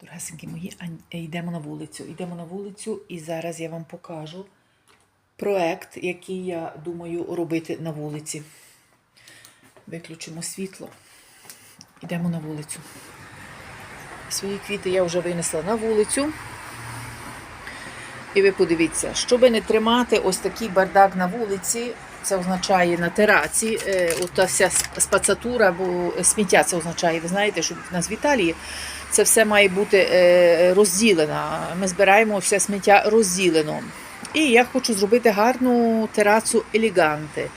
Дорогесенькі мої, йдемо на вулицю. Йдемо на вулицю, і зараз я вам покажу проект, який я думаю робити на вулиці. Виключимо світло. Йдемо на вулицю. Свої квіти я вже винесла на вулицю. І ви подивіться, щоб не тримати ось такий бардак на вулиці, це означає на тераці, е, ота вся спацатура, бо сміття це означає. Ви знаєте, що в нас в Італії це все має бути е, розділено. Ми збираємо все сміття розділено. І я хочу зробити гарну терацу еліганти.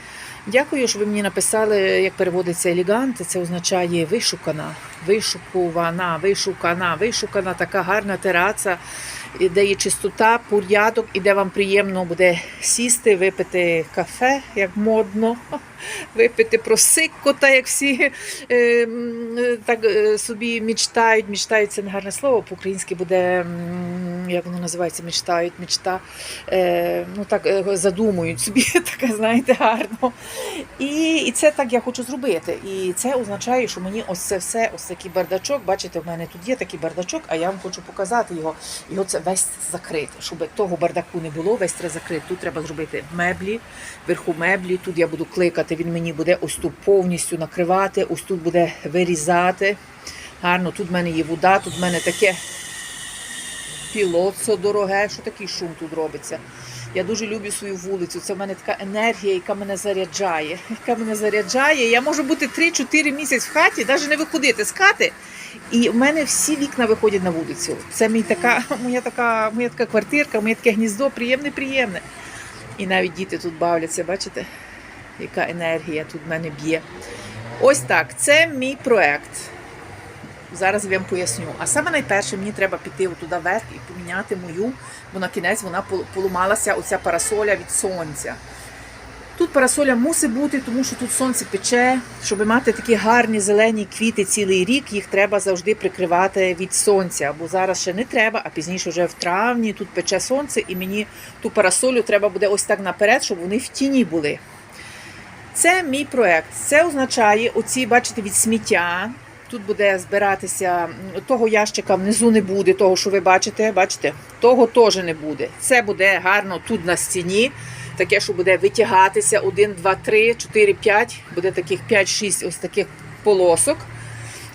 Дякую, що ви мені написали, як переводиться еліганти. Це означає вишукана, вишукувана, вишукана, вишукана, така гарна тераця, і де є чистота, порядок, і де вам приємно буде сісти, випити кафе, як модно, випити просикко, так як всі е, так е, собі мечтають. Мечтають це не гарне слово, по-українськи буде, як воно називається, мечтають, мечта. Е, ну так е, задумують собі, таке, знаєте, гарно. І, і це так я хочу зробити. І це означає, що мені ось це все, ось такий бардачок. Бачите, в мене тут є такий бардачок, а я вам хочу показати його. Його це весь закрити, щоб того бардаку не було, весь треба закрити. Тут треба зробити меблі, вверху меблі. Тут я буду кликати, він мені буде ось тут повністю накривати, ось тут буде вирізати. Гарно, тут в мене є вода, тут в мене таке пілоцо дороге, що такий шум тут робиться. Я дуже люблю свою вулицю. Це в мене така енергія, яка мене заряджає. Яка мене заряджає. Я можу бути 3-4 місяці в хаті, навіть не виходити з хати. І в мене всі вікна виходять на вулицю. Це мій така, моя така, моя така квартирка, моє таке гніздо, приємне, приємне. І навіть діти тут бавляться, бачите, яка енергія тут в мене б'є. Ось так, це мій проект. Зараз я вам поясню. А саме найперше мені треба піти туди вверх і поміняти мою, бо на кінець вона поламалася оця парасоля від сонця. Тут парасоля мусить бути, тому що тут сонце пече. Щоб мати такі гарні зелені квіти цілий рік, їх треба завжди прикривати від сонця. Бо зараз ще не треба, а пізніше вже в травні тут пече сонце, і мені ту парасолю треба буде ось так наперед, щоб вони в тіні були. Це мій проект. Це означає, оці, бачите, від сміття. Тут буде збиратися того ящика внизу не буде, того, що ви бачите, бачите, того теж не буде. Це буде гарно тут на стіні, таке, що буде витягатися 1, 2, 3, 4, 5, буде таких 5-6 ось таких полосок,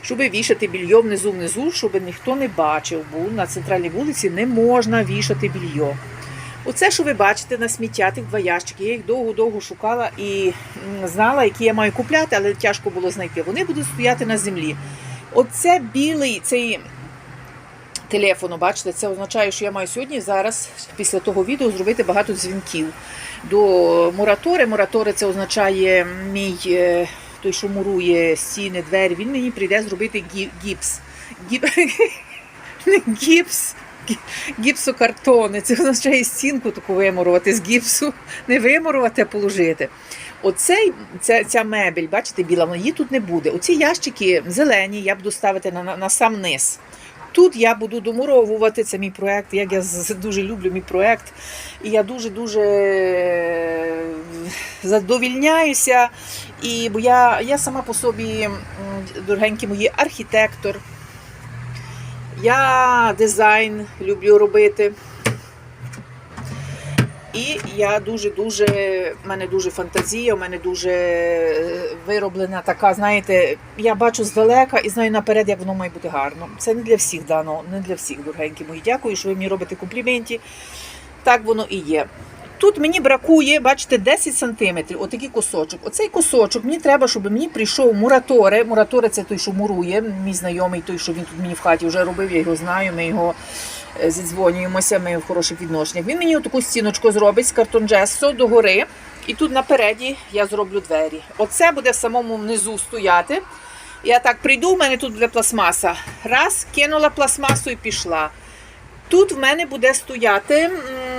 щоб вішати більйо внизу внизу, щоб ніхто не бачив, бо на центральній вулиці не можна вішати більйо. Оце, що ви бачите на сміття, тих два ящики. Я їх довго-довго шукала і знала, які я маю купляти, але тяжко було знайти. Вони будуть стояти на землі. Оце білий цей телефон, бачите, це означає, що я маю сьогодні зараз, після того відео, зробити багато дзвінків до Муратори. Муратори це означає мій е, той, що мурує стіни, двері. Він мені прийде зробити гі- гіпс. Гіп... Гіпс. Гі- Гіпсокартони. Це означає стінку таку вимурувати з гіпсу. Не вимурувати, а положити. Оцей, ця, ця мебель, бачите, біла, її тут не буде. Оці ящики зелені я буду ставити на, на, на сам низ. Тут я буду домуровувати, це мій проект. Як я дуже люблю мій проект. І я дуже-дуже е, задовільняюся. І, бо я, я сама по собі, дорогенькі мої, архітектор. Я дизайн люблю робити. І я дуже-дуже, в мене дуже фантазія, в мене дуже е, вироблена така, знаєте, я бачу здалека і знаю наперед, як воно має бути гарно. Це не для всіх дано, не для всіх, дорогенькі мої. Дякую, що ви мені робите компліменті. Так воно і є. Тут мені бракує, бачите, 10 сантиметрів, отакий кусочок. Оцей кусочок мені треба, щоб мені прийшов мураторе. Мураторе це той, що мурує, мій знайомий, той, що він тут мені в хаті вже робив, я його знаю, ми його е, зідзвонюємося, ми в хороших відношеннях. Він мені таку стіночку зробить з картонджесо догори. І тут напереді я зроблю двері. Оце буде в самому внизу стояти. Я так прийду, в мене тут буде пластмаса. Раз, кинула пластмасу і пішла. Тут в мене буде стояти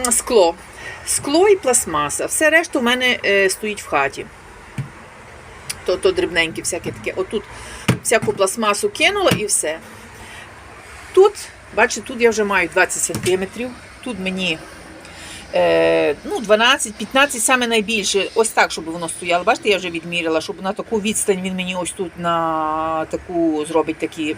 м, скло. Скло і пластмаса. Все решта в мене е, стоїть в хаті. То, то дрібненьке, всяке таке. Отут всяку пластмасу кинула і все. Тут, бачите, тут я вже маю 20 см. Тут мені ну, 12-15 саме найбільше. Ось так, щоб воно стояло. Бачите, я вже відміряла, щоб на таку відстань він мені ось тут на таку зробить такі.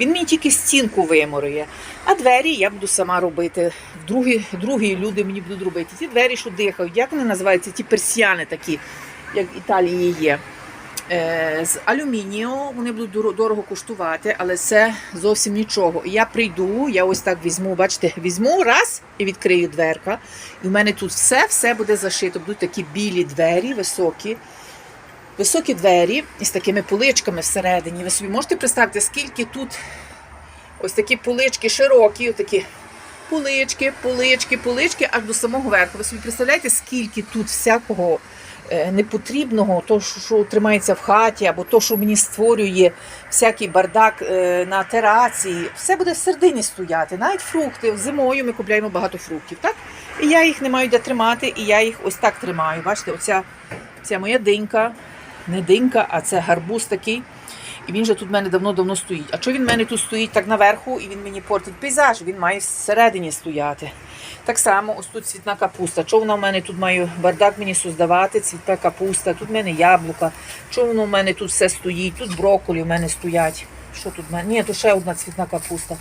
Він мені тільки стінку виморює. А двері я буду сама робити. Другі, другі люди мені будуть робити. Ті двері, що дихають, як вони називаються? Ті персіани такі, як в Італії є. Е, З алюмінію вони будуть дорого коштувати, але це зовсім нічого. Я прийду, я ось так візьму, бачите, візьму раз і відкрию дверка. І в мене тут все, все буде зашито. Будуть такі білі двері, високі. Високі двері із такими поличками всередині. Ви собі можете представити, скільки тут ось такі полички широкі, такі полички, полички, полички, аж до самого верху. Ви собі представляєте, скільки тут всякого непотрібного, то, що- що тримається в хаті, або то, що мені створює всякий бардак е, на тераці. Все буде в середині стояти. Навіть фрукти. Зимою ми купляємо багато фруктів. так? І я їх не маю де тримати, і я їх ось так тримаю. Бачите, оця ця моя динька, не динька, а це гарбуз такий. І він же тут в мене давно-давно стоїть. А що він в мене тут стоїть так наверху, і він мені портить пейзаж, він має всередині стояти. Так само, ось тут цвітна капуста. Чого вона в мене тут має бардак мені создавати, цвітна капуста, тут в мене яблука. чого воно в мене тут все стоїть? Тут брокколі в мене стоять. Що тут в мене? Ні, тут ще одна цвітна капуста.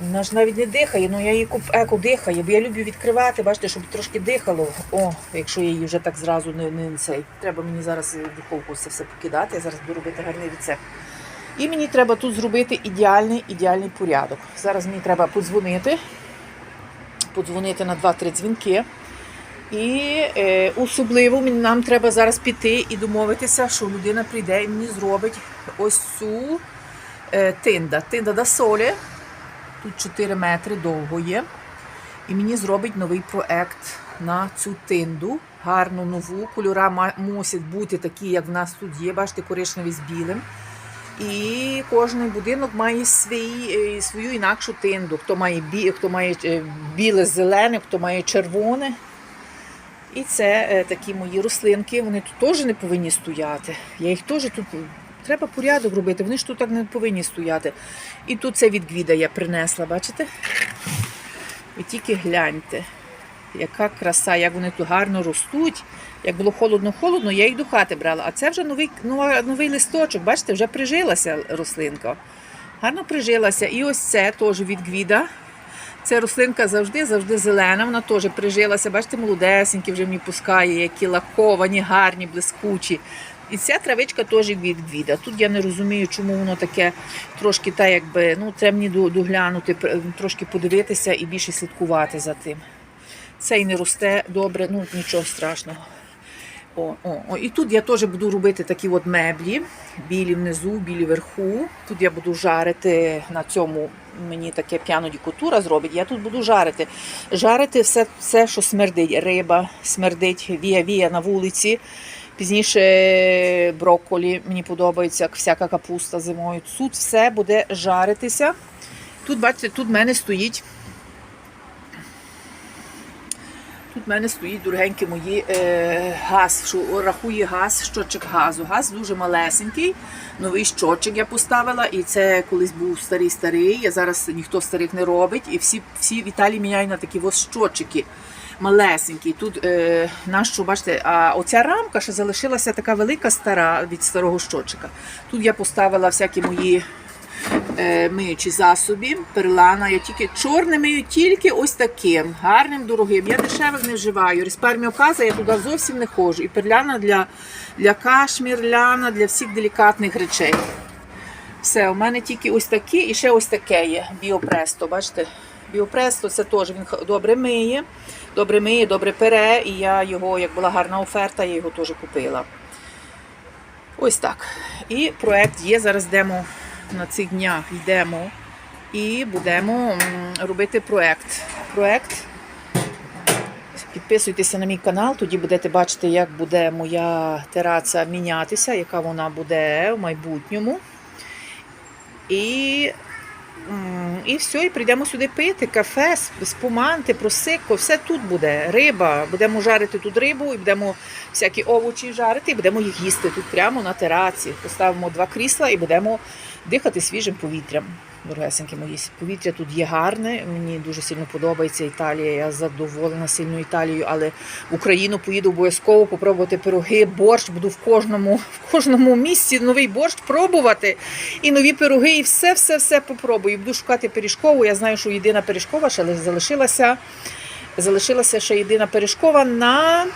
Вона ж навіть не дихає, ну я її куп еко дихає, бо я люблю відкривати, бачите, щоб трошки дихало. О, якщо я її вже так зразу не, не цей. Треба мені зараз духовку це все покидати, я зараз буду робити гарний рецепт. І мені треба тут зробити ідеальний ідеальний порядок. Зараз мені треба подзвонити, подзвонити на 2-3 дзвінки. І е, особливо нам треба зараз піти і домовитися, що людина прийде і мені зробить ось цю е, тинда. Тинда да солі. Тут 4 метри довго є. І мені зробить новий проект на цю тинду. Гарну нову. Кольора мусять бути такі, як в нас тут є. Бачите, коричневий з білим. І кожен будинок має свій, е, свою інакшу тинду. Хто має, бі, хто має е, біле з зеленим, хто має червоне. І це е, такі мої рослинки. Вони тут теж не повинні стояти. Я їх теж тут. Треба порядок робити, вони ж тут так не повинні стояти. І тут це від гвіда я принесла, бачите? Ви тільки гляньте, яка краса, як вони тут гарно ростуть. Як було холодно-холодно, я їх до хати брала. А це вже новий, новий листочок, бачите, вже прижилася рослинка. Гарно прижилася. І ось це теж від гвіда. Ця рослинка завжди, завжди зелена, вона теж прижилася. Бачите, молодесенькі вже мені пускає, які лаковані, гарні, блискучі. І ця травичка теж від гвіда. Тут я не розумію, чому воно таке трошки та якби, ну, треба мені доглянути, трошки подивитися і більше слідкувати за тим. Цей не росте добре, ну нічого страшного. О, о, о. І тут я теж буду робити такі от меблі, білі внизу, білі вверху. Тут я буду жарити на цьому, мені таке п'яно дікутура зробить. Я тут буду жарити. Жарити все, все що смердить. Риба смердить, вія-вія на вулиці. Пізніше брокколі, мені подобається, всяка капуста зимою. Тут все буде жаритися. Тут, бачите, тут в мене стоїть Тут в мене стоїть дорогенькі мої е, газ, що рахує газ, щотчик газу. Газ дуже малесенький, новий щотчик я поставила, і це колись був старий-старий. Я зараз ніхто старих не робить. І всі, всі в Італії міняють на такі ось щотчики малесенькі. Тут е, нащо, бачите, а оця рамка ще залишилася така велика стара від старого щотчика. Тут я поставила всякі мої е, миючі засоби, перлана. Я тільки чорне мию, тільки ось таким, гарним, дорогим. Я дешевих не вживаю. Респарміо каза я туди зовсім не ходжу. І перляна для, для кашмір, ляна, для всіх делікатних речей. Все, у мене тільки ось такі і ще ось таке є. Біопресто. Бачите? Біопресто це теж він добре миє, добре миє, добре пере, і я його, як була гарна оферта, я його теж купила. Ось так. І проект є. Зараз йдемо на цих днях, йдемо і будемо робити проект. Проект. Підписуйтеся на мій канал, тоді будете бачити, як буде моя тераця мінятися, яка вона буде в майбутньому. І, і все, і прийдемо сюди пити, кафе, спуманти, просикко, все тут буде. Риба. Будемо жарити тут рибу і будемо всякі овочі жарити, і будемо їх їсти тут прямо на тераці. Поставимо два крісла і будемо дихати свіжим повітрям. Дорогесенькі мої. Повітря тут є гарне. Мені дуже сильно подобається Італія. Я задоволена сильно Італією, але в Україну поїду обов'язково попробувати пироги, борщ. Буду в кожному, в кожному місці новий борщ пробувати. І нові пироги, і все, все, все попробую. Буду шукати пиріжкову. Я знаю, що єдина пиріжкова ще залишилася. Залишилася ще єдина пиріжкова на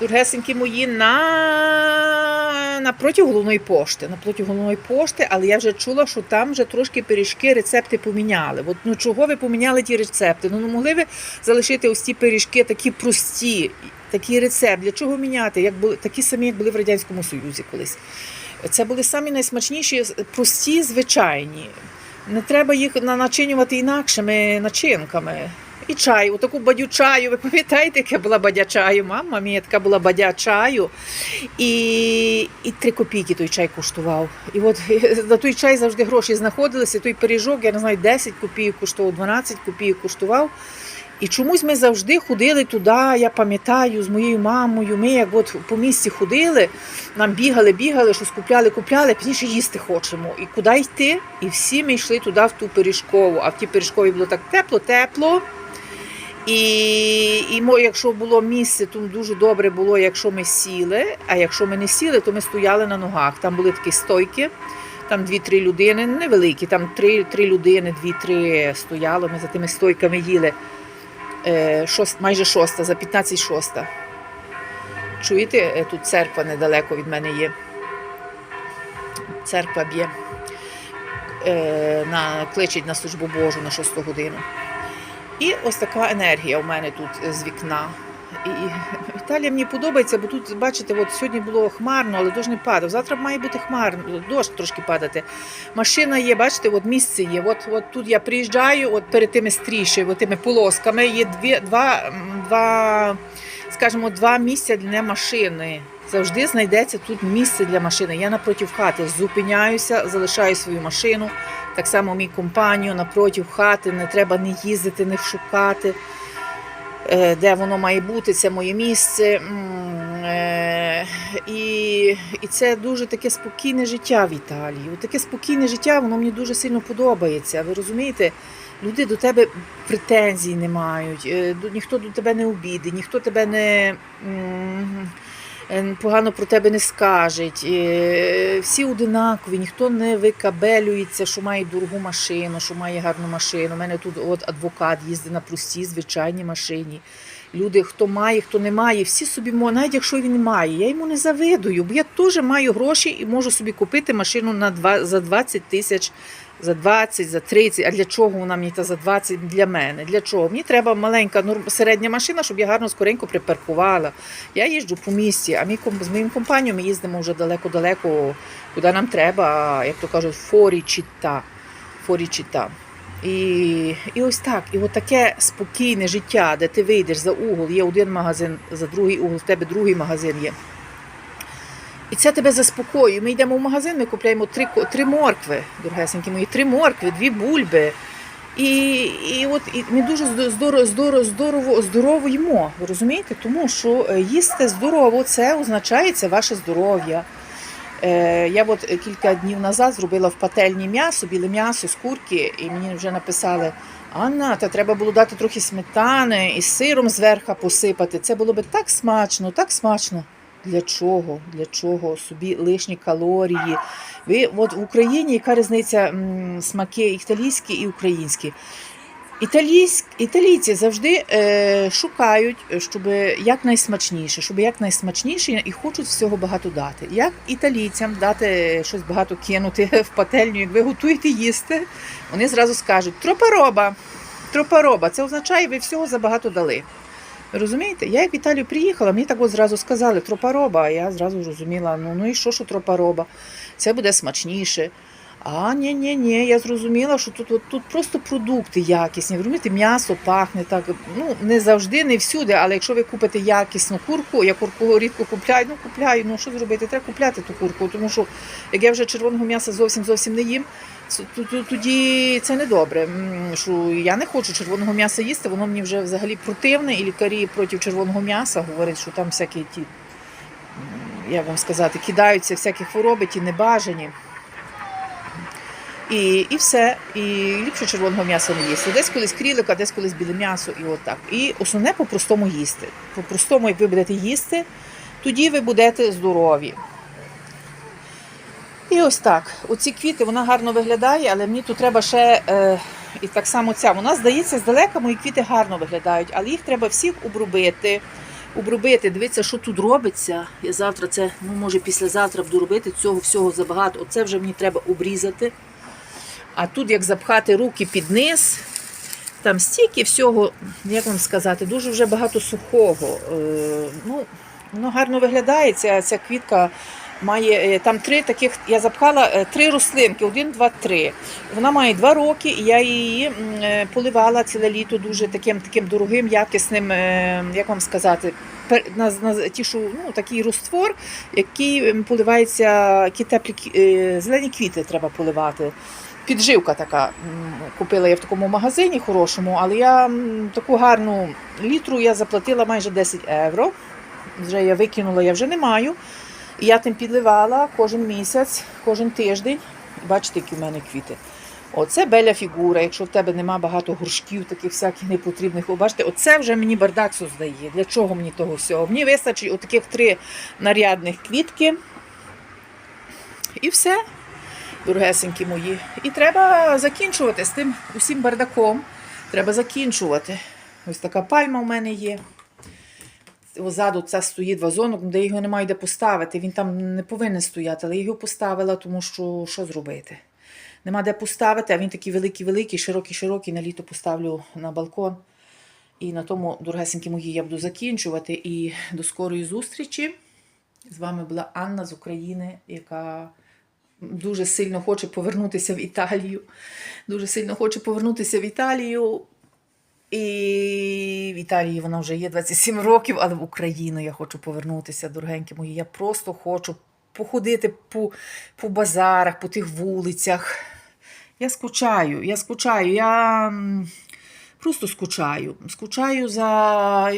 дорогесенькі мої на напроти головної пошти. Напроти головної пошти, але я вже чула, що там вже трошки пиріжки, рецепти поміняли. От, ну чого ви поміняли ті рецепти? Ну, ну могли ви залишити ось ці пиріжки такі прості, такий рецепт. Для чого міняти? Як були такі самі, як були в Радянському Союзі колись. Це були самі найсмачніші, прості, звичайні. Не треба їх начинювати інакшими начинками. І чай, отаку бадю чаю. Ви пам'ятаєте, яка була бадя чаю? Мама мені така була бадя чаю. І, і три копійки той чай коштував. І от на той чай завжди гроші знаходилися. Той пиріжок, я не знаю, 10 копійок коштував, 12 копійок коштував. І чомусь ми завжди ходили туди, я пам'ятаю, з моєю мамою. Ми як от по місті ходили, нам бігали, бігали, щось купляли, купляли, пізніше їсти хочемо. І куди йти? І всі ми йшли туди в ту пиріжкову. А в тій пиріжковій було так тепло-тепло. І, і якщо було місце, то дуже добре було, якщо ми сіли. А якщо ми не сіли, то ми стояли на ногах. Там були такі стойки, там дві-три людини, невеликі, там три, три людини, дві-три стояло. Ми за тими стойками їли. Е, шост, майже шоста, за 15 шоста. Чуєте, Е, тут церква недалеко від мене є. Церква б'є. Е, на, кличить на службу Божу на 6 годину. І ось така енергія у мене тут е, з вікна. І Італія мені подобається, бо тут, бачите, от сьогодні було хмарно, але дощ не падав. Завтра має бути хмарно, дощ трошки падати. Машина є, бачите, от місце є. От, от тут я приїжджаю, от перед тими стрішами, тими полосками є дві, два, два, скажімо, два місця для машини. Завжди знайдеться тут місце для машини. Я напроти хати зупиняюся, залишаю свою машину. Так само мій компанію напроти хати, не треба не їздити, не шукати, е, де воно має бути, це моє місце. Е, І, і це дуже таке спокійне життя в Італії. Таке спокійне життя, воно мені дуже сильно подобається. Ви розумієте? Люди до тебе претензій не мають, е, ніхто до тебе не обідить, ніхто тебе не. М, е, Погано про тебе не скажуть. Е, Всі одинакові, ніхто не викабелюється, що має дорогу машину, що має гарну машину. У мене тут от адвокат їздить на простій, звичайній машині. Люди, хто має, хто не має, всі собі мо- навіть якщо він має, я йому не завидую, бо я теж маю гроші і можу собі купити машину на два, за 20 тисяч, за 20, за 30. А для чого вона мені та за 20 для мене? Для чого? Мені треба маленька норм- середня машина, щоб я гарно скоренько припаркувала. Я їжджу по місті, а мій з моїм компанією ми їздимо вже далеко-далеко, куди нам треба, як то кажуть, форічіта. Форічіта. І, і ось так, і от таке спокійне життя, де ти вийдеш за угол, є один магазин, за другий угол, в тебе другий магазин є. І це тебе заспокоює. Ми йдемо в магазин, ми купляємо три, три моркви, дорогесенькі мої, три моркви, дві бульби. І, і от і ми дуже здорово, здорово, здорово, здорово їмо. Ви розумієте? Тому що е, їсти здорово це означає це ваше здоров'я. Е, я от е, кілька днів назад зробила в пательні м'ясо, біле м'ясо з курки, і мені вже написали: Анна, та треба було дати трохи сметани і сиром зверху посипати. Це було би так смачно, так смачно. Для чого? Для чого? Собі лишні калорії. Ви от в Україні яка різниця м, смаки італійські і українські? Італійськ, італійці завжди е, шукають, щоб якнайсмачніше, щоб якнайсмачніше і хочуть всього багато дати. Як італійцям дати щось багато кинути в пательню, як ви готуєте їсти, вони зразу скажуть тропароба, тропароба. Це означає, ви всього забагато дали. Розумієте? Я як в Італію приїхала, мені так от зразу сказали тропароба, а я зразу зрозуміла, ну, ну і що, що тропароба? Це буде смачніше. А ні, ні, ні, я зрозуміла, що тут, от, тут просто продукти якісні. Розумієте, м'ясо пахне так. Ну не завжди, не всюди, але якщо ви купите якісну курку, я курку рідко купляю, ну купляю. Ну що зробити? Треба купляти ту курку, тому що як я вже червоного м'яса зовсім зовсім не їм, тоді це не добре. Що я не хочу червоного м'яса їсти, воно мені вже взагалі противне, і лікарі проти червоного м'яса говорять, що там всякі ті, як вам сказати, кидаються всякі хвороби, ті небажані. І, і все. І ліпше червоного м'яса не їсти. Десь колись крілика, десь колись біле м'ясо, і отак. І основне по-простому їсти. По-простому, як ви будете їсти, тоді ви будете здорові. І ось так. Оці квіти вона гарно виглядає, але мені тут треба ще. Е, і так само ця. Вона здається, здалека мої квіти гарно виглядають, але їх треба всіх обробити. Обробити, дивіться, що тут робиться. Я завтра це, ну може післязавтра буду робити. Цього всього забагато. Оце вже мені треба обрізати. А тут як запхати руки під низ, там стільки всього, як вам сказати, дуже вже багато сухого. Е, ну, воно гарно виглядає. Ця, ця квітка має е, там три таких. Я запхала е, три рослинки: один, два, три. Вона має два роки, і я її е, поливала ціле літо дуже таким таким дорогим, якісним, як вам сказати, на, на тішу, ну, такий розтвор, який поливається, які теплі зелені квіти треба поливати. Підживка така. Купила я в такому магазині хорошому, але я таку гарну літру я заплатила майже 10 євро. Вже я викинула, я вже не маю. Я тим підливала кожен місяць, кожен тиждень. Бачите, які в мене квіти. Оце беля фігура. Якщо в тебе нема багато горшків, таких всяких непотрібних, О, бачите, оце вже мені бардак создає. Для чого мені того всього? Мені вистачить отаких три нарядних квітки. І все, дорогесенькі мої. І треба закінчувати з тим усім бардаком. Треба закінчувати. Ось така пальма в мене є. Ззаду це стоїть вазонок, де його немає де поставити. Він там не повинен стояти, але його поставила, тому що що зробити? Нема де поставити, а він такий великий-великий, широкий-широкий, на літо поставлю на балкон. І на тому, дорогесенькі мої, я буду закінчувати. І до скорої зустрічі. З вами була Анна з України, яка дуже сильно хоче повернутися в Італію. Дуже сильно хоче повернутися в Італію. І в Італії вона вже є 27 років, але в Україну я хочу повернутися, дорогенькі мої. Я просто хочу походити по, по базарах, по тих вулицях. Я скучаю, я скучаю, я просто скучаю. Скучаю за.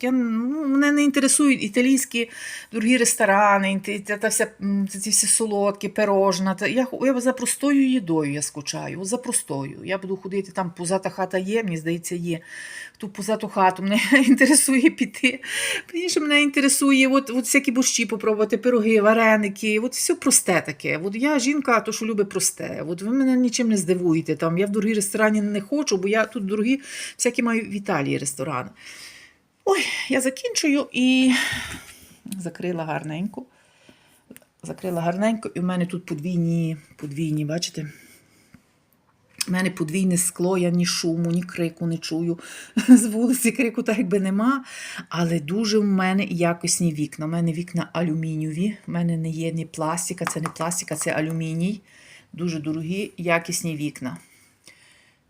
Я, ну, мене не інтересують італійські дорогі ресторани, та, та вся, ці всі солодкі, пирожна. Та я, я за простою їдою я скучаю. За простою. Я буду ходити, там позата хата є, мені здається, є. Ту позату хату мене інтересує піти. Більше мене інтересує от, от всякі борщі попробувати, пироги, вареники. От все просте таке. От я жінка, то що любить просте. От ви мене нічим не здивуєте. Там, я в дорогі ресторані не хочу, бо я тут дорогі всякі маю в Італії ресторани. Ой, я закінчую і закрила гарненько. Закрила гарненько, і в мене тут подвійні, подвійні, бачите? У мене подвійне скло, я ні шуму, ні крику не чую. З вулиці крику так якби нема. Але дуже в мене якісні вікна. У мене вікна алюмінієві. У мене не є ні пластика, це не пластика, це алюміній. Дуже дорогі, якісні вікна.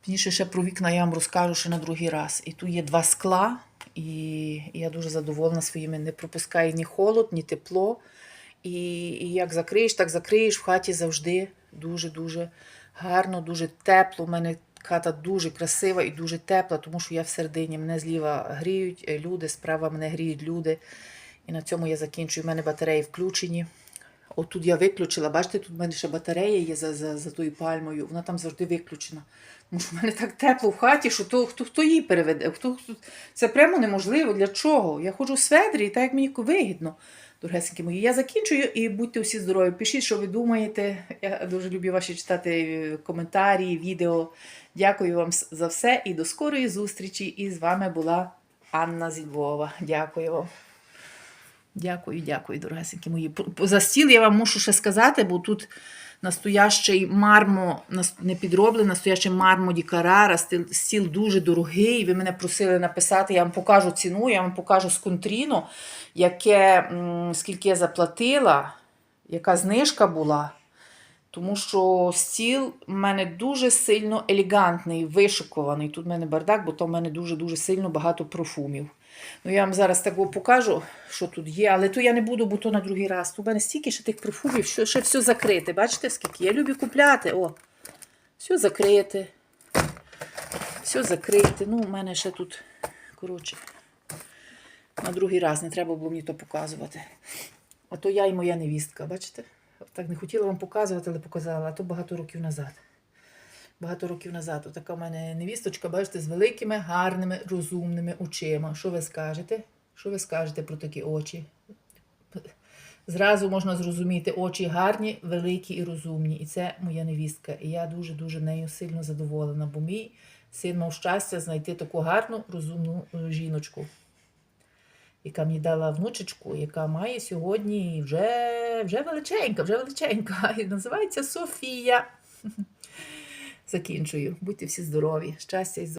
Пізніше ще про вікна я вам розкажу ще на другий раз. І тут є два скла, і я дуже задоволена своїми. Не пропускає ні холод, ні тепло. І, і як закриєш, так закриєш в хаті завжди дуже-дуже гарно, дуже тепло. У мене хата дуже красива і дуже тепла, тому що я всередині. Мене зліва гріють люди, справа мене гріють люди. І на цьому я закінчую. У мене батареї включені. Отут я виключила, бачите, тут в мене ще батарея є за, за, за тою пальмою, вона там завжди виключена. Тому що в мене так тепло в хаті, що то, хто, хто її переведе? Хто, хто... Це прямо неможливо. Для чого? Я ходжу в сведрі, і так як мені вигідно. Дорогесенькі мої, я закінчую і будьте всі здорові. Пишіть, що ви думаєте. Я дуже люблю ваші читати е, коментарі, відео. Дякую вам за все і до скорої зустрічі. І з вами була Анна зі. Дякую вам. Дякую, дякую, дорогесенькі мої. За стіл я вам мушу ще сказати, бо тут настоящий мармо, не підроблений, настоящий мармо ді Карара, стіл, дуже дорогий. Ви мене просили написати, я вам покажу ціну, я вам покажу з контріно, яке, скільки я заплатила, яка знижка була. Тому що стіл в мене дуже сильно елегантний, вишикований. Тут в мене бардак, бо то в мене дуже-дуже сильно багато профумів. Ну, я вам зараз так покажу, що тут є, але то я не буду, бо то на другий раз. У мене стільки ще тих профумів, що ще все закрите. Бачите, скільки? Я люблю купляти. О, все закрите. Все закрите. Ну, у мене ще тут, коротше, на другий раз не треба було мені то показувати. А то я і моя невістка, бачите? Так не хотіла вам показувати, але показала, а то багато років назад. Багато років назад. Отака в мене невісточка, бачите, з великими, гарними, розумними очима. Що ви скажете? Що ви скажете про такі очі? Зразу можна зрозуміти, очі гарні, великі і розумні. І це моя невістка. І я дуже-дуже нею сильно задоволена, бо мій син мав щастя знайти таку гарну, розумну е, жіночку, яка мені дала внучечку, яка має сьогодні вже, вже величенька, вже величенька. І називається Софія. Закінчую. Будьте всі здорові, щастя і здоров'я.